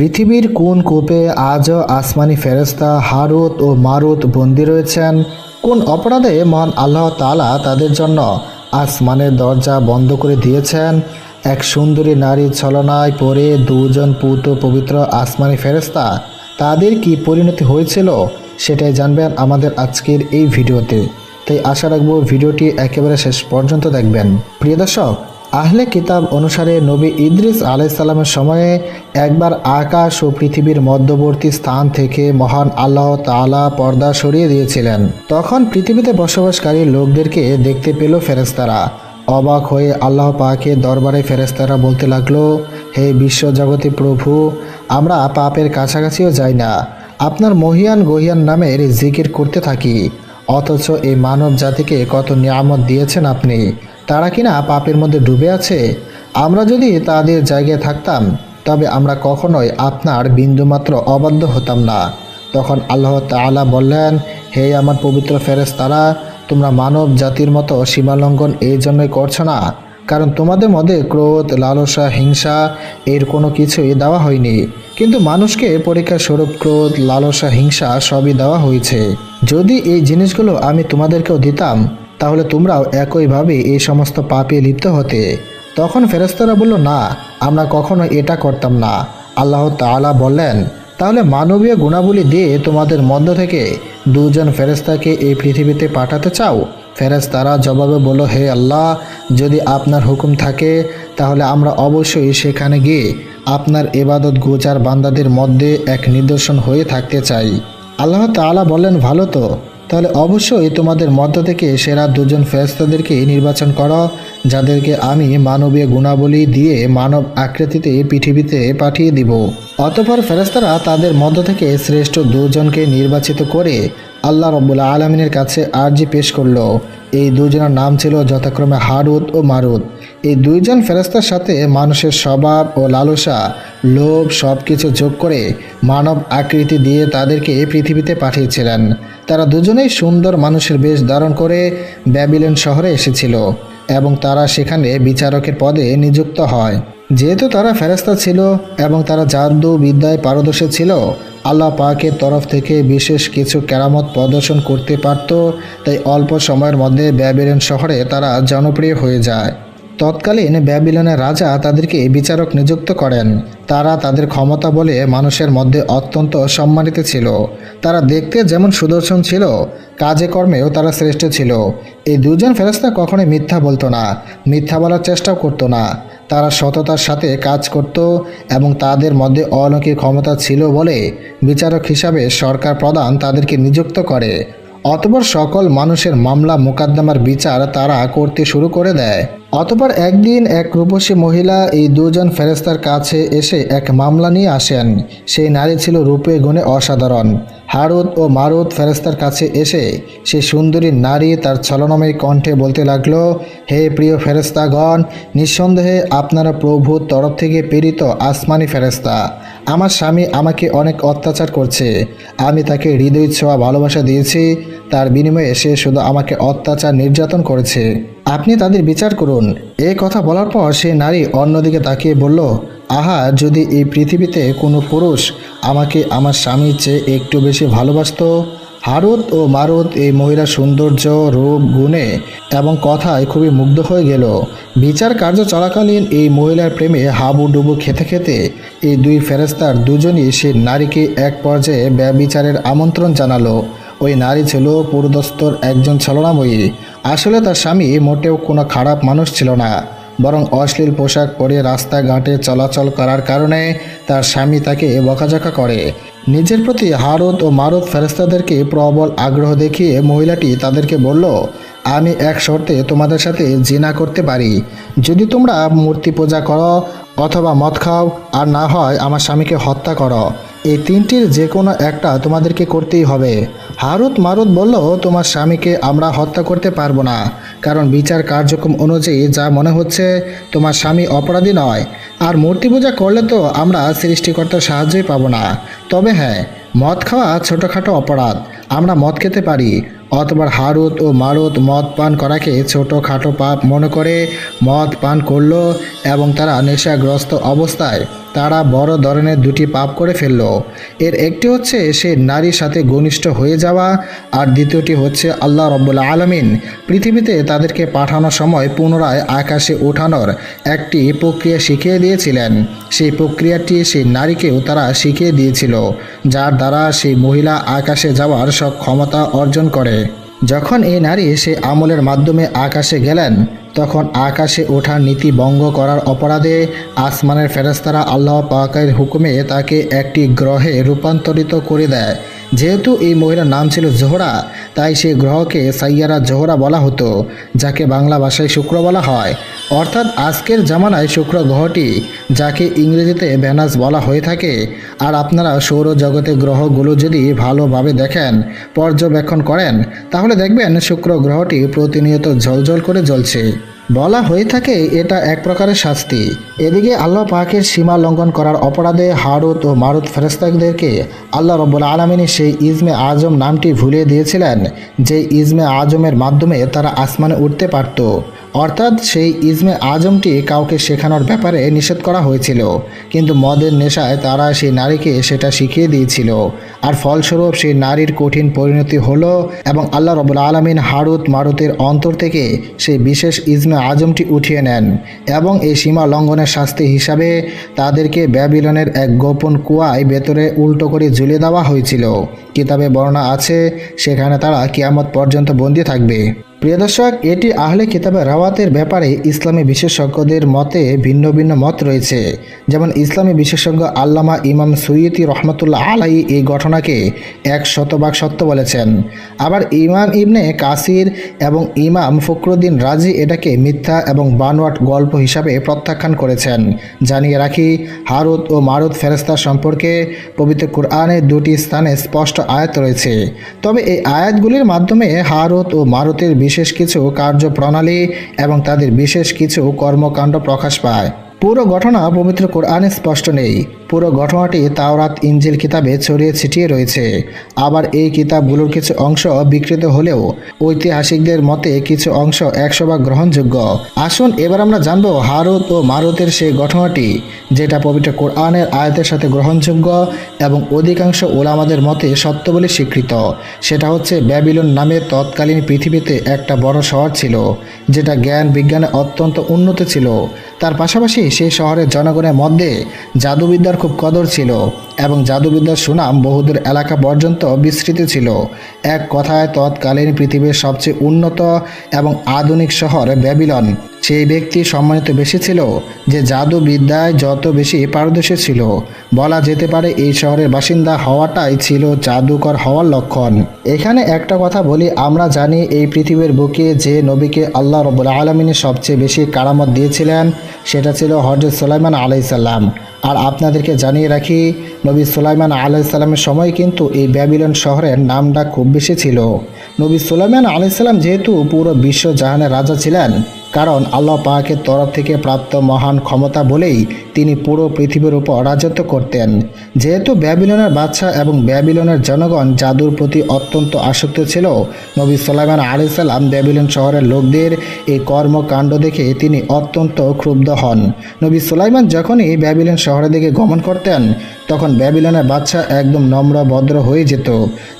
পৃথিবীর কোন কূপে আজও আসমানি ফেরেস্তা হারুত ও মারুত বন্দী রয়েছেন? কোন অপরাধে মহান আল্লাহ তালা তাদের জন্য আসমানের দরজা বন্ধ করে দিয়েছেন? এক সুন্দরী নারীর ছলনায় পড়ে দুজন পুত পবিত্র আসমানি ফেরেস্তা তাদের কি পরিণতি হয়েছিল? সেটাই জানবেন আমাদের আজকের এই ভিডিওতে। তাই আশা রাখব ভিডিওটি একেবারে শেষ পর্যন্ত দেখবেন। প্রিয় দর্শক আহলে কিতাব অনুসারে নবী ইদ্রিস আলাইসাল্লামের সময়ে একবার আকাশ ও পৃথিবীর মধ্যবর্তী স্থান থেকে মহান আল্লাহ তালা পর্দা সরিয়ে দিয়েছিলেন। তখন পৃথিবীতে বসবাসকারী লোকদেরকে দেখতে পেল ফেরেস্তারা অবাক হয়ে আল্লাহ পাকে দরবারে ফেরেস্তারা বলতে লাগল, হে বিশ্বজগতী প্রভু, আমরা পাপের কাছাকাছিও যাই না। আপনার মহিয়ান গহিয়ান নামের জিকির করতে থাকি। অথচ এই মানব জাতিকে কত নিয়ামত দিয়েছেন আপনি। তারা কিনা পাপের মধ্যে ডুবে আছে? আমরা যদি তাদের জায়গায় থাকতাম, তবে আমরা কখনোই আপনার বিন্দুমাত্র অবাধ্য হতাম না। তখন আল্লাহ তাআলা বললেন, হে আমার পবিত্র ফেরেস তারা তোমরা মানব জাতির মতো সীমালঙ্ঘন এই জন্যই করছ না, কারণ তোমাদের মধ্যে ক্রোধ, লালসা, হিংসা এর কোনো কিছুই দেওয়া হয়নি। কিন্তু মানুষকে পরীক্ষা স্বরূপ ক্রোধ, লালসা, হিংসা সবই দেওয়া হয়েছে। যদি এই জিনিসগুলো আমি তোমাদেরকেও দিতাম তাহলে তোমরাও একইভাবে এই সমস্ত পাপে লিপ্ত হতে। তখন ফেরেস্তারা বলল, না, আমরা কখনো এটা করতাম না। আল্লাহ তাআলা বললেন, তাহলে মানবীয় গুণাবলী দিয়ে তোমাদের মধ্য থেকে দুজন ফেরেস্তাকে এই পৃথিবীতে পাঠাতে চাও? ফেরেস্তারা জবাবে বলো হে আল্লাহ, যদি আপনার হুকুম থাকে, তাহলে আমরা অবশ্যই সেখানে গিয়ে আপনার এবাদত গোচার বান্দাদের মধ্যে এক নিদর্শন হয়ে থাকতে চাই। আল্লাহ তাআলা বললেন, ভালো তো। তাহলে অবশ্যই তোমাদের মধ্য থেকে সেরা দুজন ফেরেস্তাদেরকে নির্বাচন করো, যাদেরকে আমি মানবীয় গুণাবলী দিয়ে মানব আকৃতিতে পৃথিবীতে পাঠিয়ে দিব। অতপর ফেরস্তারা তাদের মধ্য থেকে শ্রেষ্ঠ দুজনকে নির্বাচিত করে আল্লাহ রব্বুল আলমিনের কাছে আর্জি পেশ করল। এই দুজনের নাম ছিল যথাক্রমে হারুদ ও মারুদ। এই দুইজন ফেরেস্তার সাথে মানুষের স্বভাব ও লালসা, লোভ সব কিছু যোগ করে মানব আকৃতি দিয়ে তাদেরকে পৃথিবীতে পাঠিয়েছিলেন। তারা দুজনেই সুন্দর মানুষের বেশ ধারণ করে ব্যাবিলন শহরে এসেছিল এবং তারা সেখানে বিচারকের পদে নিযুক্ত হয়। যেহেতু তারা ফেরেস্তা ছিল এবং তারা জাদু বিদ্যায় পারদর্শী ছিল আল্লাহ পাকের তরফ থেকে বিশেষ কিছু কেরামত প্রদর্শন করতে পারত, তাই অল্প সময়ের মধ্যে ব্যাবিলন শহরে তারা জনপ্রিয় হয়ে যায়। তৎকালীন ব্যাবিলনের রাজা তাদেরকে বিচারক নিযুক্ত করেন। তারা তাদের ক্ষমতা বলে মানুষের মধ্যে অত্যন্ত সম্মানিত ছিল। তারা দেখতে যেমন সুদর্শন ছিল, কাজে কর্মেও তারা শ্রেষ্ঠ ছিল। এই দুজন ফেরস্তা কখনোই মিথ্যা বলতো না, মিথ্যা বলার চেষ্টাও করতো না। তারা সততার সাথে কাজ করত এবং তাদের মধ্যে অলৌকিক ক্ষমতা ছিল বলে বিচারক হিসাবে সরকার প্রধান তাদেরকে নিযুক্ত করে। অতপর সকল মানুষের মামলা মোকদ্দমার বিচার তারা করতে শুরু করে দেয়। অতপর একদিন এক রূপসী মহিলা এই দুজন ফেরেস্তার কাছে এসে এক মামলা নিয়ে আসেন। সেই নারী ছিল রূপে গুণে অসাধারণ। হারুদ ও মারুদ ফেরেস্তার কাছে এসে সেই সুন্দরী নারী তার ছলনময় কণ্ঠে বলতে লাগল, হে প্রিয় ফেরেস্তাগণ নিঃসন্দেহে আপনারা প্রভুর তরফ থেকে প্রেরিত আসমানি ফেরেস্তা আমার স্বামী আমাকে অনেক অত্যাচার করছে। আমি তাকে হৃদয় ছোঁয়া ভালোবাসা দিয়েছি। তার বিনিময়ে সে শুধু আমাকে অত্যাচার নির্যাতন করেছে। আপনি তাদের বিচার করুন। এই কথা বলার পর সে নারী অন্যদিকে তাকিয়ে বলল আহা, যদি এই পৃথিবীতে কোনো পুরুষ আমাকে আমার স্বামীর চেয়ে একটু বেশি ভালোবাসতো? হারুদ ও মারুদ এই মহিলার সৌন্দর্য, রূপ, গুণে এবং কথায় খুবই মুগ্ধ হয়ে গেল। বিচার কার্য চলাকালীন এই মহিলার প্রেমে হাবুডুবু খেতে খেতে এই দুই ফেরেস্তার দুজনই সে নারীকে এক পর্যায়ে ব্যবিচারের আমন্ত্রণ জানালো। ওই নারী ছিল পুরুদস্তর একজন ছলনাময়ী। আসলে তার স্বামী মোটেও কোনো খারাপ মানুষ ছিল না। বরং অশ্লীল পোশাক পরে রাস্তাঘাটে চলাচল করার কারণে তার স্বামী তাকে বকাঝকা করে। নিজের প্রতি হারত ও মারত ফেরস্তাদেরকে প্রবল আগ্রহ দেখিয়ে মহিলাটি তাদেরকে বলল, আমি এক শর্তে তোমাদের সাথে জিনা করতে পারি। যদি তোমরা মূর্তি পূজা করো অথবা মদ খাও আর না হয় আমার স্বামীকে হত্যা করো এই তিনটির যে কোনো একটা তোমাদেরকে করতেই হবে। হারুত মারুত বলল, তোমার স্বামীকে আমরা হত্যা করতে পারব না। কারণ বিচার কার্যক্রম অনুযায়ী যা মনে হচ্ছে, তোমার স্বামী অপরাধী নয়। আর মূর্তি পূজা করলে তো আমরা সৃষ্টিকর্তার সাহায্যই পাবো না। তবে হ্যাঁ মদ খাওয়া ছোটোখাটো অপরাধ। আমরা মদ খেতে পারি। অতবার হারুত ও মারুত মদ পান করাকে ছোটোখাটো পাপ মনে করে মদ পান করল এবং তারা নেশাগ্রস্ত অবস্থায় তারা বড় ধরনের দুটি পাপ করে ফেলল। এর একটি হচ্ছে সে নারীর সাথে ঘনিষ্ঠ হয়ে যাওয়া, আর দ্বিতীয়টি হচ্ছে আল্লাহ রব্বুল আলমিন পৃথিবীতে তাদেরকে পাঠানোর সময় পুনরায় আকাশে ওঠানোর একটি প্রক্রিয়া শিখিয়ে দিয়েছিলেন। সেই প্রক্রিয়াটি সেই নারীকেও তারা শিখিয়ে দিয়েছিল, যার দ্বারা সেই মহিলা আকাশে যাওয়ার সব ক্ষমতা অর্জন করে। যখন এই নারী সেই আমলের মাধ্যমে আকাশে গেলেন তখন আকাশে ওঠার নীতি ভঙ্গ করার অপরাধে আসমানের ফেরেস্তারা আল্লাহ পাকের হুকুমে তাকে একটি গ্রহে রূপান্তরিত করে দেয়। যেহেতু এই মহিলার নাম ছিল জোহরা, তাই সেই গ্রহকে সাইয়ারা জোহরা বলা হতো, যাকে বাংলা ভাষায় শুক্র বলা হয়। অর্থাৎ আজকের জামানায় শুক্র গ্রহটি, যাকে ইংরেজিতে ভ্যানাস বলা হয়ে থাকে, আর আপনারা সৌরজগতের গ্রহগুলো যদি ভালোভাবে দেখেন, পর্যবেক্ষণ করেন, তাহলে দেখবেন শুক্র গ্রহটি প্রতিনিয়ত ঝলঝল করে জ্বলছে। বলা হয়ে থাকে এটা এক প্রকারের শাস্তি। এদিকে আল্লাহ পাকের সীমা লঙ্ঘন করার অপরাধে হারুত ও মারুত ফেরস্তাকদেরকে আল্লাহ রব্বুল আলমিনী সেই ইজমে আজম নামটি ভুলিয়ে দিয়েছিলেন, যে ইজমে আজমের মাধ্যমে তারা আসমানে উঠতে পারত। অর্থাৎ সেই ইজমে আজমটি কাউকে শেখানোর ব্যাপারে নিষেধ করা হয়েছিল। কিন্তু মদের নেশায় তারা সেই নারীকে সেটা শিখিয়ে দিয়েছিল। আর ফলস্বরূপ সেই নারীর কঠিন পরিণতি হলো এবং আল্লাহ রবুল আলমিন হারুত মারুতের অন্তর থেকে সেই বিশেষ ইজমে আজমটি উঠিয়ে নেন এবং এই সীমা লঙ্ঘনের শাস্তি হিসাবে তাদেরকে ব্যাবিলনের এক গোপন কুয়ায় ভেতরে উল্টো করে ঝুলিয়ে দেওয়া হয়েছিল। কিতাবে বর্ণনা আছে, সেখানে তারা কিয়ামত পর্যন্ত বন্দী থাকবে। প্রিয় দর্শক, এটি আহলে কিতাবে রাওয়াতের ব্যাপারে ইসলামী বিশেষজ্ঞদের মতে ভিন্ন ভিন্ন মত রয়েছে। যেমন ইসলামী বিশেষজ্ঞ আল্লামা ইমাম সৈয়দি রহমতুল্লাহ আলাই এই ঘটনাকে এক শতভাগ সত্য বলেছেন। আবার ইমাম ইবনে কাসির এবং ইমাম ফখরুদ্দিন রাজি এটাকে মিথ্যা এবং বানোয়াট গল্প হিসাবে প্রত্যাখ্যান করেছেন। জানিয়ে রাখি হারুত ও মারুত ফেরেস্তা সম্পর্কে পবিত্র কোরআনের দুটি স্থানে স্পষ্ট আয়াত রয়েছে। তবে এই আয়াতগুলির মাধ্যমে হারুত ও মারুতের বিশেষ কিছু কার্যপ্রণালী এবং তাদের বিশেষ কিছু কর্মকাণ্ড প্রকাশ পায়। পুরো ঘটনা পবিত্র কোরআনে স্পষ্ট নেই। পুরো ঘটনাটি তাওরাত ইঞ্জিল কিতাবে ছড়িয়ে ছিটিয়ে রয়েছে। আবার এই কিতাবগুলোর কিছু অংশ বিকৃত হলেও ঐতিহাসিকদের মতে কিছু অংশ একশো ভাগ গ্রহণযোগ্য। আসুন এবার আমরা জানব হারুত ও মারুতের সেই ঘটনাটি, যেটা পবিত্র কোরআনের আয়াতের সাথে গ্রহণযোগ্য এবং অধিকাংশ ওলামাদের মতে সত্য বলে স্বীকৃত। সেটা হচ্ছে ব্যাবিলন নামে তৎকালীন পৃথিবীতে একটা বড় শহর ছিল, যেটা জ্ঞান বিজ্ঞানে অত্যন্ত উন্নত ছিল। তার পাশাপাশি সেই শহরের জনগণের মধ্যে জাদুবিদ্যার খুব কদর ছিল। এবং জাদুবিদ্যার সুনাম বহুদূর এলাকা পর্যন্ত বিস্তৃত ছিল। এক কথায় তৎকালীন পৃথিবীর সবচেয়ে উন্নত এবং আধুনিক শহর ব্যাবিলন। সেই ব্যক্তি সম্মানিত বেশি ছিল যে জাদুবিদ্যায় যত বেশি পারদর্শী ছিল। বলা যেতে পারে এই শহরের বাসিন্দা হওয়াটাই ছিল জাদুকর হওয়ার লক্ষণ। এখানে একটা কথা বলি, আমরা জানি এই পৃথিবীর বুকে যে নবীকে আল্লাহ রবুল আলমিনী সবচেয়ে বেশি কারামত দিয়েছিলেন, সেটা ছিল হজরত সুলাইমান আলাইসাল্লাম আর আপনাদেরকে জানিয়ে রাখি নবী সুলাইমান আলাইসাল্লামের সময় কিন্তু এই ব্যাবিলন শহরের নামটা খুব বেশি ছিল। নবী সুলাইমান আলাইসাল্লাম যেহেতু পুরো বিশ্ব জাহানের রাজা ছিলেন, কারণ আল্লাহ পাকের তরফ থেকে প্রাপ্ত মহান ক্ষমতা বলেই তিনি পুরো পৃথিবীর উপর রাজত্ব করতেন। যেহেতু ব্যাবিলনের বাদশা এবং ব্যাবিলনের জনগণ জাদুর প্রতি অত্যন্ত আসক্ত ছিল, নবী সাল্লামান আলাইসাল্লাম ব্যাবিলন শহরের লোকদের এই কর্মকাণ্ড দেখে তিনি অত্যন্ত ক্ষুব্ধ হন। নবী সুলাইমান যখনই ব্যাবিলন শহরের দিকে গমন করতেন তখন ব্যাবিলনের বাচ্চা একদম নম্র ভদ্র হয়ে যেত,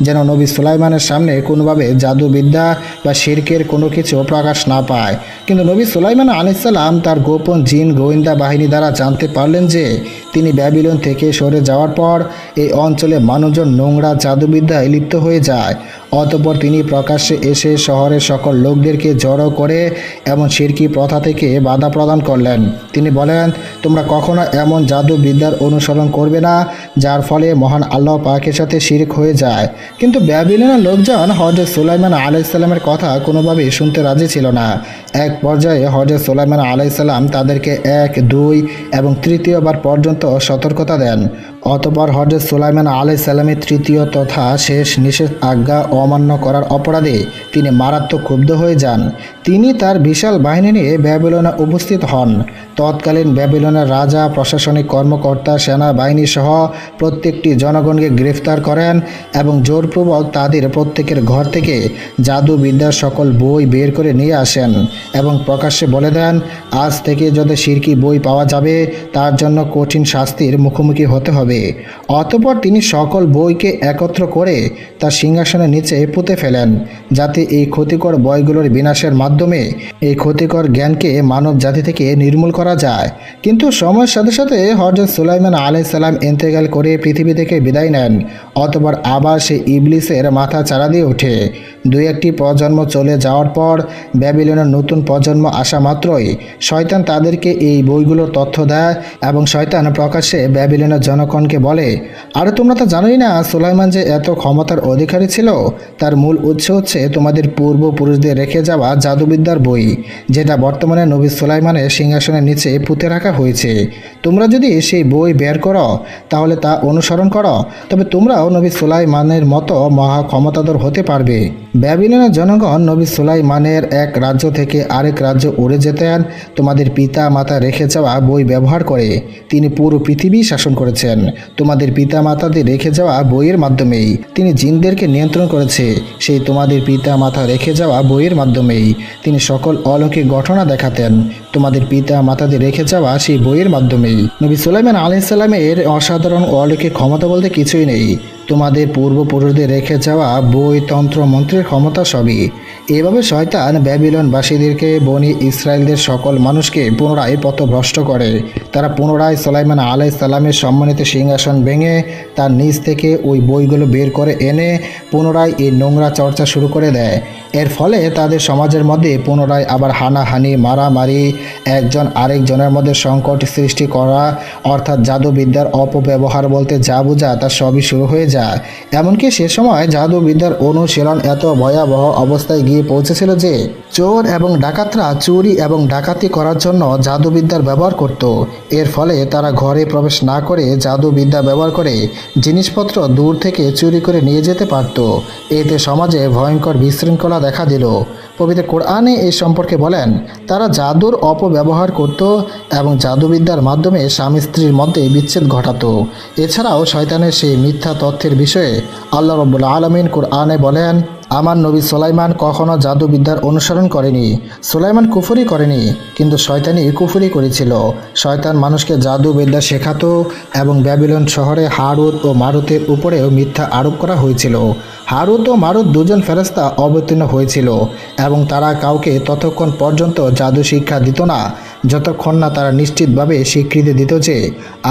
যেন নবী সুলাইমানের সামনে কোনোভাবে জাদুবিদ্যা বা শির্কের কোনো কিছু প্রকাশ না পায়। কিন্তু নবী সুলাইমান আলাইসাল্লাম তার গোপন জিন গোয়েন্দা বাহিনী দ্বারা জানতে পারলেন যে তিনি ব্যাবিলন থেকে সরে যাওয়ার পর এই অঞ্চলে মানুষজন নোংরা জাদুবিদ্যায় লিপ্ত হয়ে যায়। অতপর তিনি প্রকাশ্যে এসে শহরের সকল লোকদেরকে জড়ো করে এমন শিরকি প্রথা থেকে বাধা প্রদান করলেন। তিনি বলেন, তোমরা কখনো এমন জাদুবিদ্যার অনুসরণ করবে না, যার ফলে মহান আল্লাহ পাকের সাথে শিরক হয়ে যায় কিন্তু ব্যাবিলনের লোকজন হজরত সুলাইমান আলাইসাল্লামের কথা কোনোভাবেই শুনতে রাজি ছিল না। এক পর্যায়ে হজরত সুলাইমান আলাইসাল্লাম তাদেরকে এক, দুই এবং তৃতীয়বার পর্যন্ত সতর্কতা দেন। অতপর হজরত সুলাইমান আলাই সাল্লামের তৃতীয় তথা শেষ নিষেধ আজ্ঞা অমান্য করার অপরাধে তিনি মারাত্মক ক্ষুব্ধ হয়ে যান। তিনি তার বিশাল বাহিনী নিয়ে ব্যাবিলনে উপস্থিত হন। তৎকালীন ব্যাবিলনের রাজা, প্রশাসনিক কর্মকর্তা সেনাবাহিনী সহ প্রত্যেকটি জনগণকে গ্রেফতার করেন এবং জোরপূর্বক তাদের প্রত্যেকের ঘর থেকে জাদুবিদ্যার সকল বই বের করে নিয়ে আসেন এবং প্রকাশ্যে বলে দেন, আজ থেকে যদি শিরকি বই পাওয়া যাবে, তার জন্য কঠিন শাস্তির মুখোমুখি হতে হবে। অতপর তিনি সকল বইকে একত্র করে তার সিংহাসনের নিচে পুঁতে ফেলেন, যাতে এই ক্ষতিকর বইগুলোর বিনাশের মাধ্যমে এই ক্ষতিকর জ্ঞানকে মানব জাতি থেকে নির্মূল করা যায়। কিন্তু সময়ের সাথে সাথে হজরত সুলাইমান আলাই সালাম ইন্তেকাল করে পৃথিবী থেকে বিদায় নেন, অতপর আবার সে ইবলিসের মাথা চারা দিয়ে ওঠে। দুই একটি প্রজন্ম চলে যাওয়ার পর ব্যাবিলনের নতুন প্রজন্ম আসা মাত্রই শয়তান তাদেরকে এই বইগুলোর তথ্য দেয় এবং শয়তান প্রকাশ্যে ব্যাবিলনের জনগণকে বলে, আর তোমরা তো জানোই না সুলাইমান যে এত ক্ষমতার অধিকারী ছিল, তার মূল উৎস হচ্ছে তোমাদের পূর্বপুরুষদের রেখে যাওয়া জাদুবিদ্যার বই, যেটা বর্তমানে নবী সুলাইমানের সিংহাসনের নিচে পুঁতে রাখা হয়েছে। তোমরা যদি সেই বই বের করো, তাহলে তা অনুসরণ করো, তবে তোমরাও নবী সুলাইমানের মতো মহা ক্ষমতাধর হতে পারবে। ব্যাবিলনের জনগণ নবী সুলাইমানের এক রাজ্য থেকে আরেক রাজ্য উড়ে যেতেন তোমাদের পিতা মাতা রেখে যাওয়া বই ব্যবহার করে। তিনি পুরো পৃথিবী শাসন করেছেন। তোমাদের পিতা মাতাদের রেখে যাওয়া বইয়ের মাধ্যমেই। তিনি জিনদেরকে নিয়ন্ত্রণ করেছে। সেই তোমাদের পিতা মাতা রেখে যাওয়া বইয়ের মাধ্যমেই। তিনি সকল অলৌকিক ঘটনা দেখাতেন। তোমাদের পিতা মাতাদের রেখে যাওয়া সেই বইয়ের মাধ্যমেই। নবী সুলাইমান আলাইসাল্লামের অসাধারণ অলৌকিক ক্ষমতা বলতে কিছুই নেই। তোমাদের পূর্বপুরুষদের রেখে যাওয়া বই তন্ত্র মন্ত্রের ক্ষমতা সবই। এভাবে শয়তান ব্যাবিলনবাসীদেরকে বনি ইসরায়েলদের সকল মানুষকে পুনরায় পথভ্রষ্ট করে। তারা পুনরায় সোলাইমান আলাই সালামের সম্মানিত সিংহাসন ভেঙে তার নিজ থেকে ওই বইগুলো বের করে এনে পুনরায় এই নোংরা চর্চা শুরু করে দেয়। এর ফলে তাদের সমাজের মধ্যে পুনরায় আবার হানাহানি, মারামারি, একজন আরেকজনের মধ্যে সংকট সৃষ্টি করা, অর্থাৎ জাদুবিদ্যার অপব্যবহার বলতে যা বোঝা তা সবই শুরু হয়ে যায়। এমনকি সে সময় জাদুবিদ্যার অনুশীলন এত ভয়াবহ অবস্থায় গিয়ে পৌঁছেছিল যে চোর এবং ডাকাতরা চুরি এবং ডাকাতি করার জন্য জাদুবিদ্যার ব্যবহার করত। এর ফলে তারা ঘরে প্রবেশ না করে জাদুবিদ্যা ব্যবহার করে জিনিসপত্র দূর থেকে চুরি করে নিয়ে যেতে পারত। এতে সমাজে ভয়ঙ্কর বিশৃঙ্খলা দেখা দিল। পবিত্র কোরআনে এই সম্পর্কে বলেন, তারা জাদুর অপব্যবহার করত এবং জাদুবিদ্যার মাধ্যমে স্বামী স্ত্রীর মধ্যে বিচ্ছেদ ঘটাত। এছাড়াও শয়তানের সেই মিথ্যা তথ্যের বিষয়ে আল্লাহ রব্বুল আলমিন কোরআনে বলেন আমার নবী সোলাইমান কখনো জাদুবিদ্যার অনুসরণ করেনি। সোলাইমান কুফুরি করেনি, কিন্তু শয়তানি কুফুরি করেছিল। শয়তান মানুষকে জাদুবিদ্যা শেখাতো এবং ব্যাবিলন শহরে হারুত ও মারুতের উপরেও মিথ্যা আরোপ করা হয়েছিল। হারুত ও মারুত দুজন ফেরস্তা অবতীর্ণ হয়েছিল এবং তারা কাউকে ততক্ষণ পর্যন্ত জাদু শিক্ষা দিত না, যতক্ষণ না তারা নিশ্চিতভাবে স্বীকৃতি দিত যে,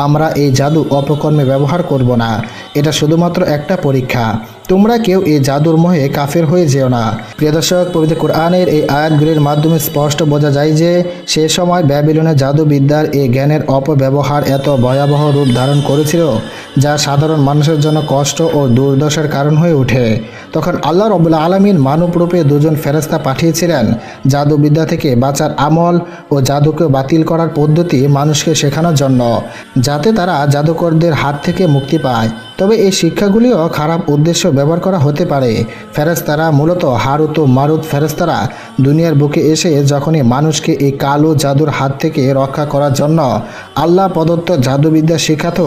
আমরা এই জাদু অপকর্মে ব্যবহার করব না। এটা শুধুমাত্র একটা পরীক্ষা। তোমরা কেউ এই জাদুর মোহে কাফের হয়ে যেও না। প্রিয় দর্শক, পবিত্র কোরআনের এই আয়াতগুলির মাধ্যমে স্পষ্ট বোঝা যায় যে সে সময় ব্যাবিলনের জাদুবিদ্যার এই জ্ঞানের অপব্যবহার এত ভয়াবহ রূপ ধারণ করেছিল, যা সাধারণ মানুষের জন্য কষ্ট ও দুর্দশার কারণ হয়ে ওঠে। তখন আল্লাহ রবুল্লা আলমিন মানবরূপে দুজন ফেরস্তা পাঠিয়েছিলেন। জাদুবিদ্যা থেকে বাঁচার আমল ও জাদুকে বাতিল করার পদ্ধতি মানুষকে শেখানোর জন্য, যাতে তারা জাদুকরদের হাত থেকে মুক্তি পায়। তবে এই শিক্ষাগুলিও খারাপ উদ্দেশ্য ব্যবহার করা হতে পারে। ফেরেস্তারা মূলত হারুত ও মারুত ফেরেস্তারা দুনিয়ার বুকে এসে যখনই মানুষকে এই কালো জাদুর হাত থেকে রক্ষা করার জন্য আল্লাহ প্রদত্ত জাদুবিদ্যা শেখাত,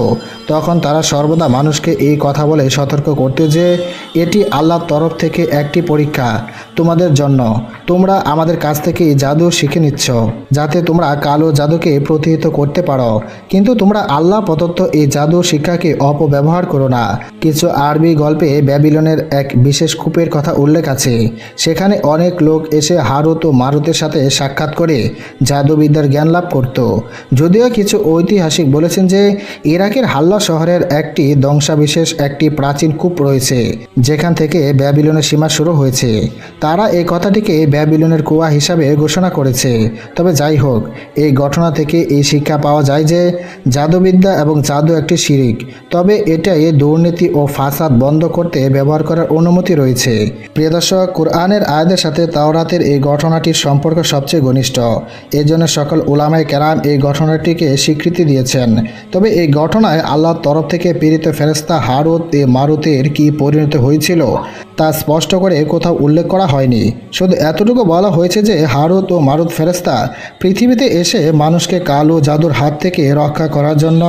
তখন তারা সর্বদা মানুষকে এই কথা বলে সতর্ক করতে যে, এটি আল্লাহর তরফ থেকে একটি পরীক্ষা তোমাদের জন্য। তোমরা আমাদের কাছ থেকে জাদু শিখে নিচ্ছ, যাতে তোমরা কালো জাদুকে প্রতিহিত করতে পারো। কিন্তু তোমরা আল্লাহ প্রদত্ত এই জাদু শিক্ষাকে অপব্যবহার করো না। কিছু আরবি গল্পে ব্যাবিলনের এক বিশেষ কূপের কথা উল্লেখ আছে। সেখানে অনেক লোক এসে হারুত ও মারুতের সাথে সাক্ষাৎ করে জাদুবিদ্যার জ্ঞান লাভ করত। যদিও কিছু ঐতিহাসিক বলেছেন যে, ইরাকের হাল্লা শহরের একটি ধ্বংসাবিশেষ একটি প্রাচীন কূপ রয়েছে, যেখান থেকে ব্যাবিলনের সীমা শুরু হয়েছে। তারা এই কথাটিকে ব্যাবিলনের কুয়া হিসাবে ঘোষণা করেছে। তবে যাই হোক, এই ঘটনা থেকে এই শিক্ষা পাওয়া যায় যে, জাদুবিদ্যা এবং জাদু একটি শিরিক। তবে এটাই দুর্নীতি ও ফাসাদ বন্ধ করতে ব্যবহার করার অনুমতি রয়েছে। প্রিয় দর্শক, কোরআনের আয়াতের সাথে তাওরাতের এই ঘটনাটির সম্পর্ক সবচেয়ে ঘনিষ্ঠ। এই জন্য সকল ওলামাই কেরাম এই ঘটনাটিকে স্বীকৃতি দিয়েছেন। তবে এই ঘটনায় আল্লাহর তরফ থেকে প্রেরিত ফেরেস্তা হারুত এ মারুতের কি পরিণত হয়েছিল? তা স্পষ্ট করে কোথাও উল্লেখ করা হয়নি। শুধু এতটুকু বলা হয়েছে যে হারুত ও মারুত ফেরেস্তা পৃথিবীতে এসে মানুষকে কালো জাদুর হাত থেকে রক্ষা করার জন্য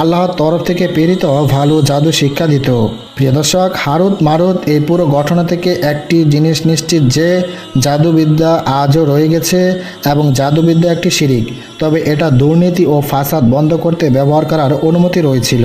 আল্লাহর তরফ থেকে প্রেরিত ভালো জাদু শিক্ষা দিত। প্রিয় দর্শক, হারুত মারুত এই পুরো ঘটনা থেকে একটি জিনিস নিশ্চিত যে জাদুবিদ্যা আজও রয়ে গেছে এবং জাদুবিদ্যা একটি শিরিক, তবে এটা দুর্নীতি ও ফাসাদ বন্ধ করতে ব্যবহার করার অনুমতি রয়েছিল।